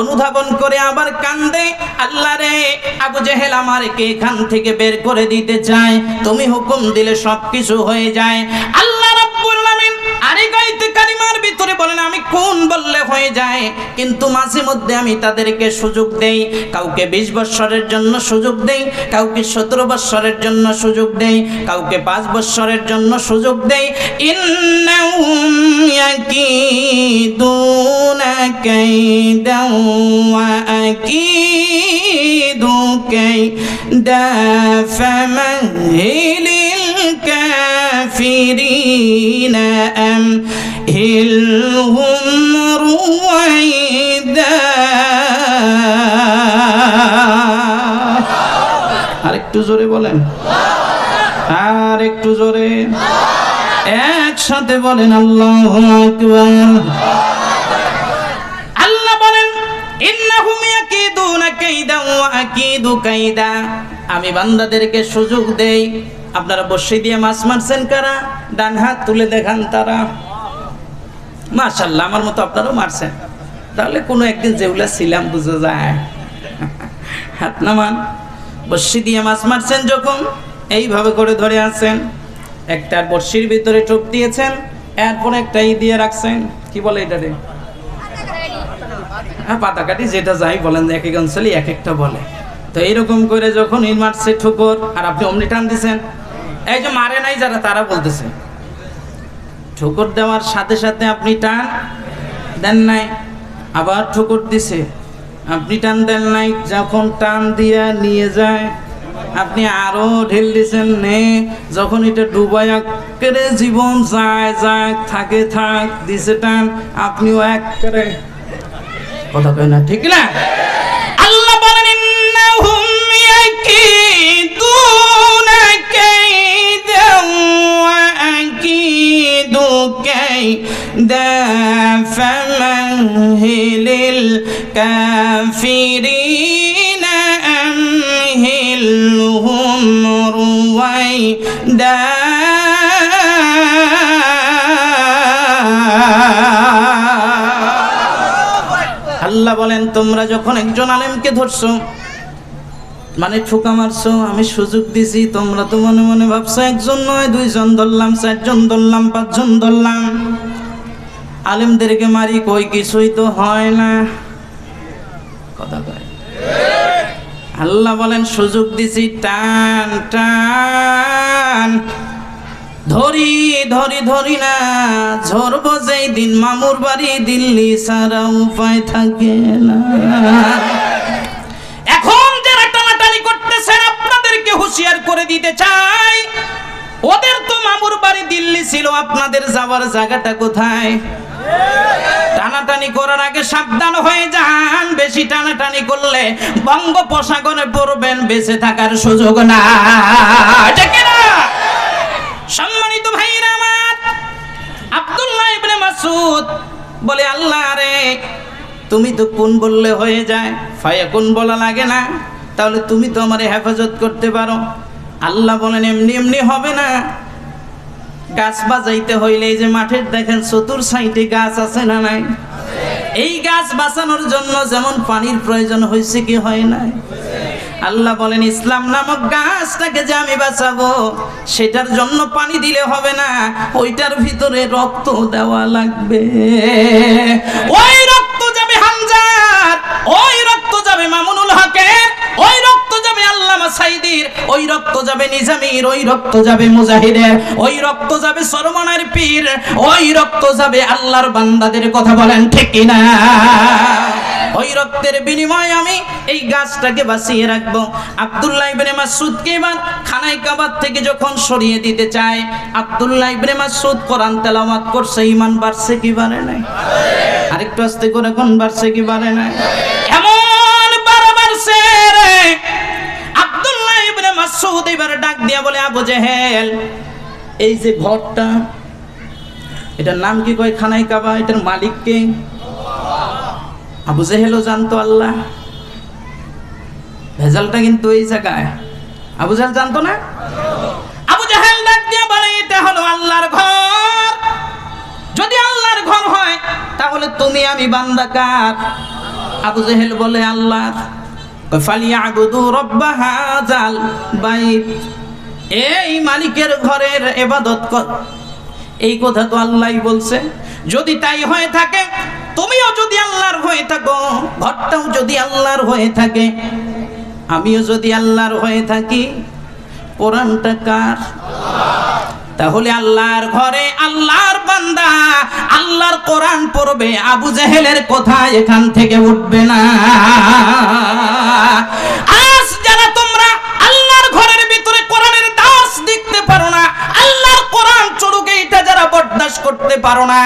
অনুধাবন করে আবার কান্দে, আল্লাহ রে, আবু জেহেল আমারকে এখান থেকে বের করে দিতে চায়। তুমি হুকুম দিলে সবকিছু হয়ে যায়। আল্লাহ রাব্বুল আলামিন আরে গাইতে কালিমার ভিতরে বলেন, আমি কোন বললে হয়ে যায়, কিন্তু মাঝে মধ্যে আমি তাদেরকে সুযোগ দেই। কাউকে বিশ বৎসরের জন্য সুযোগ দেই, কাউকে সতেরো বৎসরের জন্য সুযোগ দেই, কাউকে পাঁচ বৎসরের জন্য সুযোগ দেই। ইন্নাহুম ইয়াকিদুনা। কাইদান ওয়া আকিদু কাইদা ফামাহিলিল الكافرين أمهلهم رويدا আরেকটু জোরে বলেন আর একটু জোরে একসাথে বলেন আল্লাহ আকবার আল্লাহ বলেন আমি বান্দাদেরকে সুযোগ দেই। আপনারা বসে দিয়ে মাছ মারছেন কারা? ডান হাত তুলে দেখান তারা। মাশাল্লাহ আমার মতো আপনারাও মারছেন। তাহলে কোনো একদিন যেগুলা ছিলাম, বুঝে যায়। হাত নামান। বর্ষি দিয়ে মাছ মারছেন যখন, এইভাবে করে ধরে আছেন একটা বর্ষির ভিতরে টোপ দিয়েছেন, এরপর একটা ই দিয়ে রাখছেন। কি বলে এটা এটারে হ্যাঁ পাতা কাটি যেটা যাই বলেন, এক এক অঞ্চলে এক একটা বলে। তো এইরকম করে যখন ইট মারছে ঠুকর, আর আপনি অমনি টান দিছেন, এই যে মারে নাই যারা, তারা বলতেছে, ঠুকর দেওয়ার সাথে সাথে আপনি টান দেন নাই, আবার ঠুকর দিছে, আপনি টান দেন নাই, যখন টান দিয়া নিয়ে যায়, আপনি আরও ঢেল দিছেন, নে, যখন এটা ডুবাই করে জীবন যায় যায়, থাকে, থাক, দিছে টান, আপনিও এক করে কথা কয় না, ঠিক না? আল্লাহ বলেন, ইন্নাহুম ইয়াকিদুনা কাইদান ওয়া আকিদু কাইদা ফামাহিলিল কাফিরিনা বলেন, তোমরা যখন একজন আলেমকে ধরছো মানে ঠোকা মারছো, আমি সুযোগ দিছি, তোমরা তো মনে মনে ভাবছ একজন নয়, দুইজন ধরলাম, চারজন ধরলাম, পাঁচজন ধরলাম। আলেমদেরকে মারি কই, কিছুই তো হয় না। কথা কয়। আল্লাহ বলেন, সুযোগ দিছি, টান টান ধরি ধরি ধরি না। ঝরবো যেই দিন মামুর বাড়ি, দিল্লি সারা উপায় থাকে না। এখন যারা টানাটানি করতেছেন, আপনাদেরকে হুঁশিয়ার করে দিতে চাই, ওদের তো মামুর বাড়ি দিল্লি ছিল, আপনাদের যাওয়ার জায়গাটা কোথায়? টানাটানি করার আগে সাবধান হয়ে যান, বেশি টানাটানি করলে বঙ্গোপসাগরে পড়বেন, বেঁচে থাকার সুযোগ না সম্মানিত ভাইরা আমার, আব্দুল্লাহ ইবনে মাসুদ বলে, আল্লাহ রে, তুমি তো কোন বললে হয়ে যায়? ফায়া কোন বলা লাগে না। তাহলে তুমি তো আমার হেফাজত করতে পারো। আল্লাহ বলেন, এমনি এমনি হবে না। গাছ বাজাইতে হইলে এই যে মাঠের দেখেন চতুর সাইডে গাছ আছে না নাই? এই গাছ বাঁচানোর জন্য যেমন পানির প্রয়োজন হয়েছে কি হয় নাই? আল্লাহ বলেন, ইসলাম নামক গাছটাকে যে আমি বাঁচাবো, সেটার জন্য পানি দিলে হবে না, ওইটার ভিতরে রক্ত দেওয়া লাগবে। ওই যাবে সাইদির ওই রক্ত যাবে নিজামির, ওই রক্ত যাবে মুজাহিদের, ওই রক্ত যাবে সরমনের পীর, ওই রক্ত যাবে আল্লাহর বান্দাদের কথা বলেন ঠিক কিনা? ওই রক্তের বিনিময়ে আমি এই গাছটাকে বাঁচিয়ে রাখব। আব্দুল্লাহ ইবনে মাসুদকে এবার খানায় কাবার থেকে যখন সরিয়ে দিতে চায়, আব্দুল্লাহ ইবনে মাসুদ কোরআন তেলাওয়াত করছে, ঈমান বাড়ছে কি বাড়ে নাই? আরেকটু আস্তে করে কোন বাড়ছে কি বাড়ে নাই? এবার ডাক দিয়া বলে, আবু জেহেল, এই যে ঘরটা এটার নাম কি কয় খানাই কাবা? এটার মালিক কে? আবু জেহেলও জানতো আল্লাহ। ভেজালটা কিন্তু এই জায়গায়। আবু জেহেল জানতো না? আবু জেহেল ডাক দিয়া বলে, এটা হলো আল্লাহর ঘর। যদি আল্লাহর ঘর হয়, তাহলে তুমি আমি বান্দা কার? আবু জেহেল বলে, আল্লাহ ফালিয়াবুদু রব্বা হাজাল বাইত। এই মালিকের ঘরের এবাদত কর। এই কথা তো আল্লাহই বলছে। যদি তাই হয়ে থাকে, তুমিও যদি আল্লাহর হয়ে থাকো, ঘরটাও যদি আল্লাহর হয়ে থাকে, আমিও যদি আল্লাহর হয়ে থাকি, কোরআনটা কার? তাহলে আল্লাহর ঘরে আল্লাহর বান্দা, আল্লাহর কোরআন পড়বে, আবু জেহেলের কথা এখান থেকে উঠবে না। আজ যারা বরদাস্ত করতে পারো না।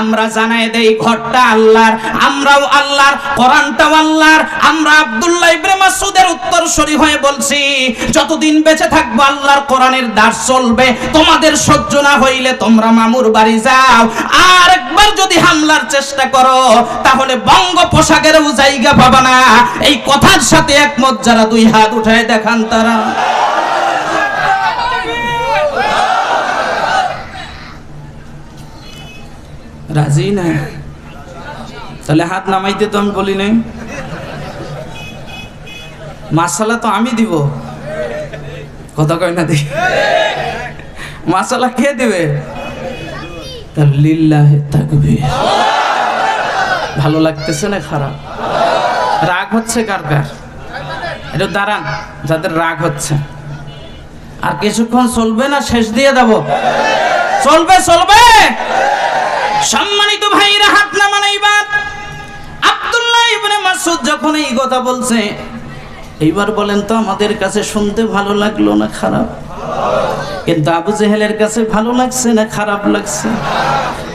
আমরা জানাই দেই ঘরটা আল্লাহর, আমরাও আল্লাহর, কোরআনটাও আল্লাহর। আমরা আব্দুল্লাহ ইবনে মাসউদের উত্তরসূরি হয়ে বলছি, যতদিন বেঁচে থাকব আল্লাহর কোরআনের দাস চলবে, তোমাদের সহ্য না হইলে তোমরা মামুর বাড়ি যাও। আর একবার যদি হামলার চেষ্টা করো, তাহলে বঙ্গোপসাগরেও জায়গা পাবা না। এই কথার সাথে একমত যারা দুই হাত উঠায় দেখান তারা। রাজি না? তাহলে হাত নামাইতে তো আমি বলি নাই। মাসালা তো আমি দিব। কথা কয় না দি মাসালা কে দিবে? লিল্লাহে থাকবে ভালো লাগতেছে না খারাপ? রাগ হচ্ছে কার কার? এটা দাঁড়ান, যাদের রাগ হচ্ছে। আর কিছুক্ষণ চলবে না, শেষ দিয়ে দেব চলবে চলবে! সম্মানিত ভাইরা হাত নামান এইবার আব্দুল্লাহ ইবনে মাসুদ যখন এই কথা বলছে, এইবার বলেন তো আমাদের কাছে শুনতে ভালো লাগল না খারাপ? কিন্তু আবু জেহেলের কাছে ভালো লাগছে না খারাপ লাগছে?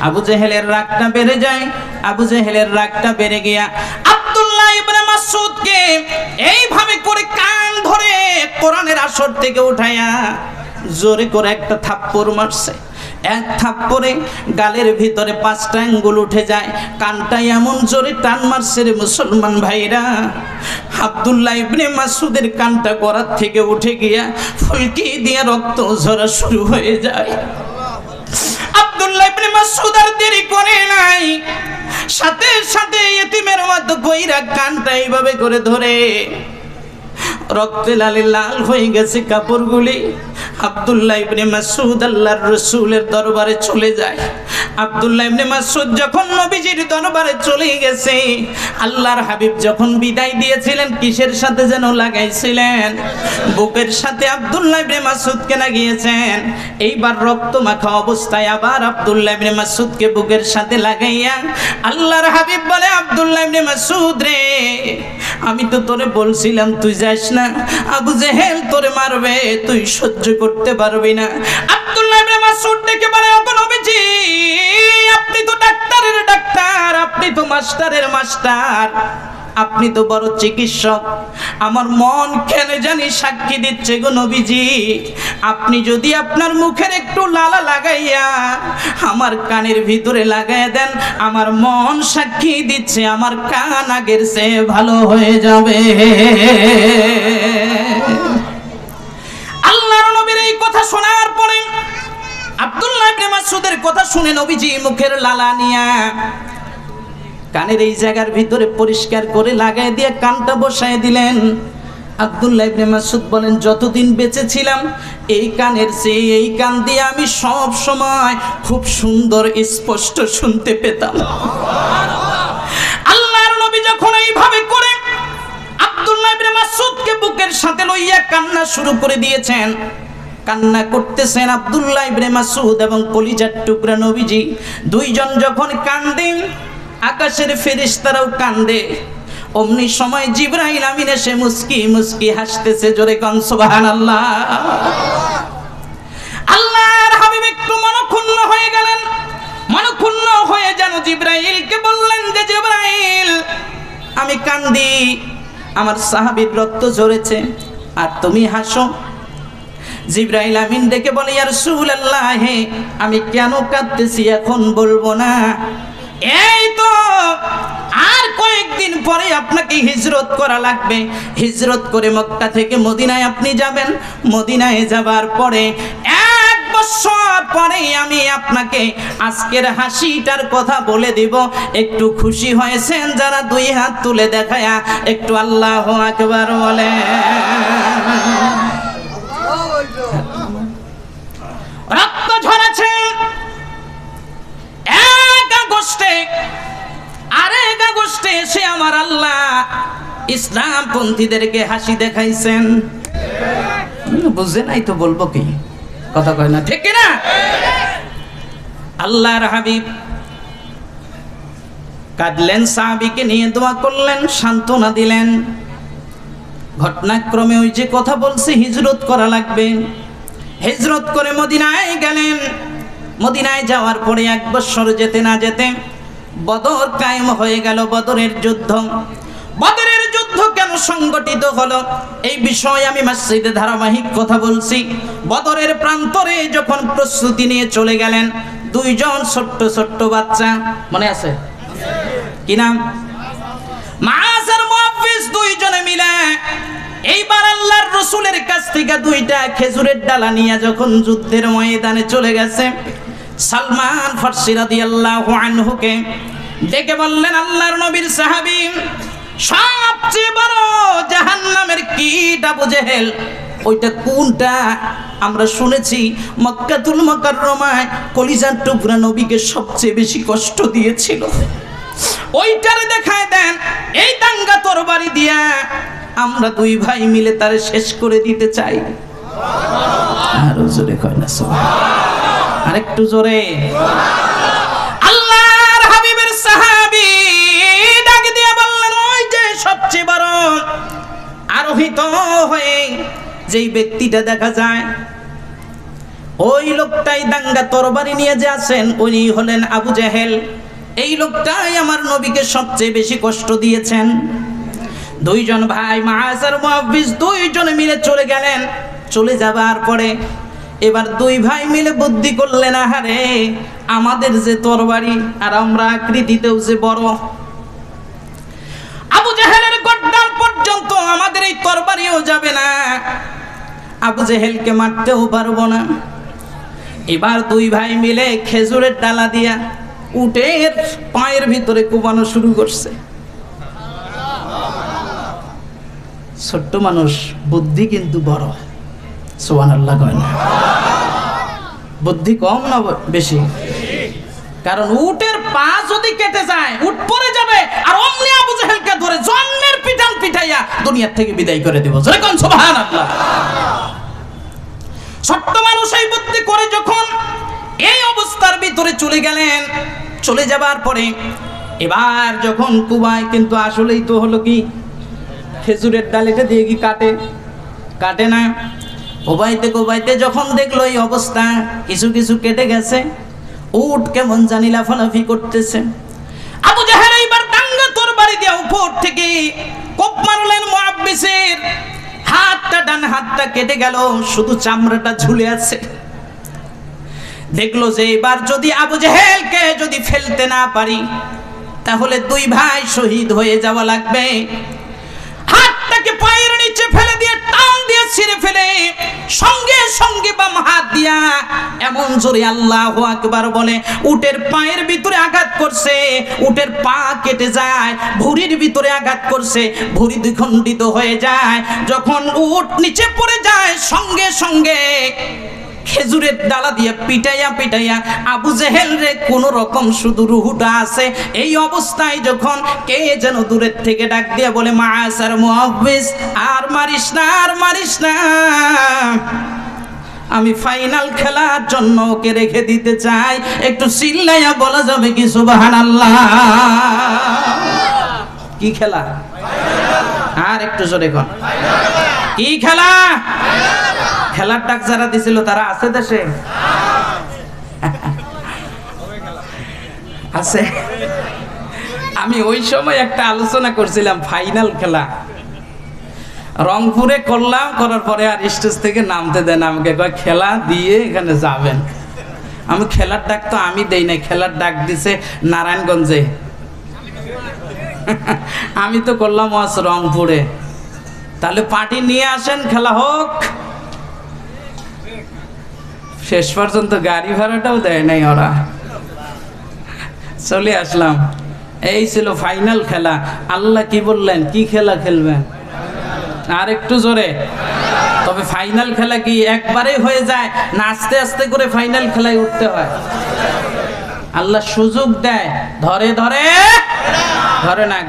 আবু জেহেলের রাগটা বেড়ে যায়, আবু জেহেলের রাগটা বেড়ে গিয়া আব্দুল্লাহ ইবনে মাসুদকে এইভাবে করে কান ধরে কোরআনের আসর থেকে উঠায়া জোরে করে একটা থাপ্পড় মারছে। এক থাপ্পড়ে গালের ভিতরে পাঁচটা আঙ্গুল উঠে যায়, কানটা এমন জোরে টান মারছে রে মুসলমান ভাইরা। আব্দুল্লাহ ইবনে মাসুদের কানটা গড়ার থেকে উঠে গিয়া ফুলকি দিয়ে রক্ত ঝরা শুরু হয়ে যায়। আব্দুল্লাহ ইবনে মাসুদ আর দেরি করে নাই। সাথে সাথে এতিমের মতো কইরা কানটা এইভাবে করে ধরে। রক্তে লালে লাল হয়ে গেছে কাপড়গুলি। আব্দুল্লাহ ইবনে মাসুদ আল্লাহর রসুলের দরবারে চলে যায়। আব্দুল্লাহ ইবনে মাসুদ যখন নবীজির দরবারে চলে গেছে, আল্লাহর হাবিব যখন বিদায় দিয়েছিলেন, কিসের সাথে যেন লাগাইছিলেন? বুকের সাথে আব্দুল্লাহ ইবনে মাসুদকে লাগিয়েছেন। এইবার রক্ত মাখা অবস্থায় আবার আব্দুল্লাহ ইবনে মাসুদকে বুকের সাথে লাগাইয়া আল্লাহর হাবিব বলে, আব্দুল্লাহ ইবনে মাসুদ রে আমি তো তোরে বলছিলাম, তুই যাস না। আবু জেহেল তোরে মারবে, তুই সহ্য করতে পারবি না। আব্দুল্লাহ ইবনে মাসউদ ডেকে বলে, ওগো নবীজি, আপনি তো ডাক্তারের ডাক্তার, আপনি তো মাস্টারের মাস্টার। আপনি তো বড় চিকিৎসক। আমার মন কেন জানি সাক্ষী দিচ্ছে গো নবীজি। আপনি যদি আপনার মুখের একটু লালা লাগাইয়া আমার কানের ভিতরে লাগাইয়া দেন, আমার মন সাক্ষী দিচ্ছে, আমার কান আগের সে ভালো হয়ে যাবে। আল্লাহর নবীর এই কথা শোনার পরে আব্দুল্লাহ ইবনে মাসউদের কথা শুনে নবীজি মুখের লালা নিয়া কানের এই জায়গার ভিতরে পরিষ্কার করে লাগাই দিয়ে কানটা বসায় দিলেন। আব্দুল্লাহ ইবনে মাসুদ বলেন, যতদিন বেঁচে ছিলাম এই কানের চেয়ে এই কান দিয়ে আমি সব সময় খুব সুন্দর স্পষ্ট শুনতে পেতাম। আল্লাহর নবী যখন এইভাবে করে আব্দুল্লাহ ইবনে মাসুদকে বুকের সাথে লইয়া কান্না শুরু করে দিয়েছেন। কান্না করতেছেন আব্দুল্লাহ ইবনে মাসুদ এবং কলিজার টুকরা নবীজি। দুইজন যখন কান্দেন আকাশের ফেরেশতারাও কান্দে। অমনি সময় জিব্রাইল আমিন এসে মুস্কি মুস্কি হাসতেছে, জোরে কন, সুবহানাল্লাহ। আল্লাহর হাবিব একটু মনক্ষুণ্ণ হয়ে গেলেন। মনক্ষুণ্ণ হয়ে যেন জিব্রাইলকে বললেন যে, জিব্রাইল, আমি কান্দি, আমার সাহাবীর রক্ত ঝরেছে, আর তুমি হাসো। জিব্রাইল আমিন ডেকে বলে ইয়ার সুল আল্লাহ আমি কেন কাঁদতেছি? এখন বলব না। এই তো আর কয়েকদিন পরে আপনাকে হিজরত করা লাগবে। হিজরত করে মক্কা থেকে মদিনায় আপনি যাবেন। মদিনায় যাবার পরে এক বছর পরে আমি আপনাকে আজকের হাসিটার কথা বলে দিব। একটু খুশি হয়েছেন যারা দুই হাত তুলে দেখায়া একটু আল্লাহ আকবার বলে রক্ত ঝরেছে। আগস্টে এসে আমার আল্লাহ ইসলাম পন্থীদেরকে হাসি দেখাইছেন। বুঝে নাই তো বলব কি? কথা কয় না, ঠিক না আল্লাহর হাবিব কাঁদলেন, সাহাবিকে নিয়ে দোয়া করলেন, সান্ত্বনা দিলেন। ঘটনাক্রমে ওই যে কথা বলছে, হিজরত করা লাগবে। হিজরত করে মদিনায় গেলেন। মদিনায় যাওয়ার পরে এক বছর যেতে না যেতে বদর কায়েম হয়ে গেল বদরের যুদ্ধ। বদরের যুদ্ধ কেন সংগঠিত হলো? এই বিষয়ে আমি মসজিদে ধারাবাহিক কথা বলছি। বদরের প্রান্তরে যখন প্রস্তুতি নিয়ে চলে গেলেন, দুইজন ছোট্ট ছোট্ট বাচ্চা, মনে আছে? কি নাম? মাজার মুহাফিজ দুইজনে মিলে এইবার আল্লাহর রসুলের কাছ থেকে দুইটা খেজুরের ডালা নিয়ে যখন যুদ্ধের ময়দানে চলে গেছে সালমান ফার্সি রাদিয়াল্লাহু আনহুকে ডেকে বললেন, আল্লাহর নবীর সাহাবী, সবচেয়ে বড় জাহান্নামের কীট আবু জেহেল ওইটা কোনটা? আমরা শুনেছি মক্কাতুল মুকাররমায় কলিজার টুকরা নবীকে সবচেয়ে বেশি কষ্ট দিয়েছিল। ওইটারে দেখায় দেন, এই দাঙ্গা তরবারি দিয়া আমরা দুই ভাই মিলে তারে শেষ করে দিতে চাই। আরও জোরে কয় না। আরেকটু জোরে। আল্লাহর হাবিবের সাহাবী ডাক দিয়ে বললেন, ওই যে সবচেয়ে বড় আরোহিত হয়ে যেই ব্যক্তিটা দেখা যায়, ওই লোকটাই দাঙ্গা তরবারি নিয়ে যে আছেন, উনি হলেন আবু জেহেল। এই লোকটাই আমার নবীকে সবচেয়ে বেশি কষ্ট দিয়েছেন। দুইজন ভাই মাহাজার মুহাফিজ, দুইজনে মিলে চলে গেলেন। চলে যাবার পরে এবার দুই ভাই মিলে বুদ্ধি করলেন, আহারে, আমাদের যে তরবারি আর আমরা আকৃতিতেও যে বড়। আবু জাহেলের গড্ডার পর্যন্ত আমাদের এই তরবারিও যাবে না। আবু জেহেলকে মারতেও পারব না। এবার দুই ভাই মিলে খেজুরের ডালা দিয়া উটের পায়ের ভিতরে কোবানো শুরু করছে। ছোট্ট মানুষ, বুদ্ধি কিন্তু বড়। সোহান আল্লাহ কয় না। বুদ্ধি কম না বেশি? কারণ উটের পা যদি কেটে যায়, উট পড়ে যাবে, আর অমনি আবু জাহেলকে ধরে জন্মের পিঠান পিঠাইয়া দুনিয়ার থেকে বিদায় করে দেব। যেরকম সোহান আল্লাহ ছোট্ট মানুষ এই বুদ্ধি করে যখন এই অবস্থার ভিতরে চলে গেলেন, চলে যাবার পরে এবার যখন কুবায় কিন্তু আসলেই তো হলো কি, খেজুরের ডালিটা দিয়ে কি কাটে? কাটে না। কোবাইতে কোবাইতে যখন দেখল এই অবস্থা, কিছু কিছু কেটে গেছে। উট কেমন জানি লাফালাফি করতেছে। আবু জাহের এইবার দাঙ্গা তোর বাড়ি দিয়ে উপর থেকে কোপ মারলেন মুআব্বিসের হাতটা, ডান হাতটা কেটে গেল, শুধু চামড়াটা ঝুলে আছে। দেখল যে এবার যদি আবু জেহেলকে যদি ফেলতে না পারি, তাহলে দুই ভাই শহীদ হয়ে যাওয়া লাগবে। হাতটাকে ছিঁড়ে ফেলে, সঙ্গে সঙ্গে বাম হাত দিয়া এমন জোরে আল্লাহ আকবার বলে, উটের পায়ের ভিতরে আঘাত করছে, উটের পা কেটে যায়, ভুঁড়ির ভিতরে আঘাত করছে, ভুঁড়ি দ্বিখণ্ডিত হয়ে যায়। যখন উট নিচে পড়ে যায়, সঙ্গে সঙ্গে খেজুরের ডালা দিয়ে পিটাইয়া পিটাইয়া আবু জেহেল রে কোন রকম শুধু রুহুটা আছে। এই অবস্থায় যখন কে যেন দূরের থেকে ডাক দিয়ে বলে মা আসার মুহাফিজ আর মারিস না, আর মারিস না। আমি ফাইনাল খেলার জন্য ওকে রেখে দিতে চাই। একটু চিল্লাইয়া বলা যাবে কি সুবাহান আল্লাহ কি খেলা? আর একটু জোরে কি খেলা? খেলার ডাক যারা দিছিল, তারা আছে দেশে? আছে। আমি ওই সময় একটা আলোচনা করছিলাম, ফাইনাল খেলা। রংপুরে করলাম, করার পরে আর স্টেজ থেকে নামতে দেন আমাকে কয়, খেলা দিয়ে এখানে যাবেন? আমি খেলার ডাক তো আমি দেই নাই, খেলার ডাক দিছে নারায়ণগঞ্জে। আমি তো করলাম ওয়াজ রংপুরে। তাহলে পার্টি নিয়ে আসেন, খেলা হোক। শেষ পর্যন্ত গাড়ি ভাড়াটাও দেয় নাই ওরা। চলে আসলাম। এই ছিল ফাইনাল খেলা। আল্লাহ কি বললেন? কি খেলা খেলবেন? আর একটু জোরে। তবে ফাইনাল খেলা কি একবারে হয়ে যায় না আস্তে আস্তে করে ফাইনাল খেলায় উঠতে হয়? আল্লাহ সুযোগ দেয়। ধরে ধরে। ধরে না।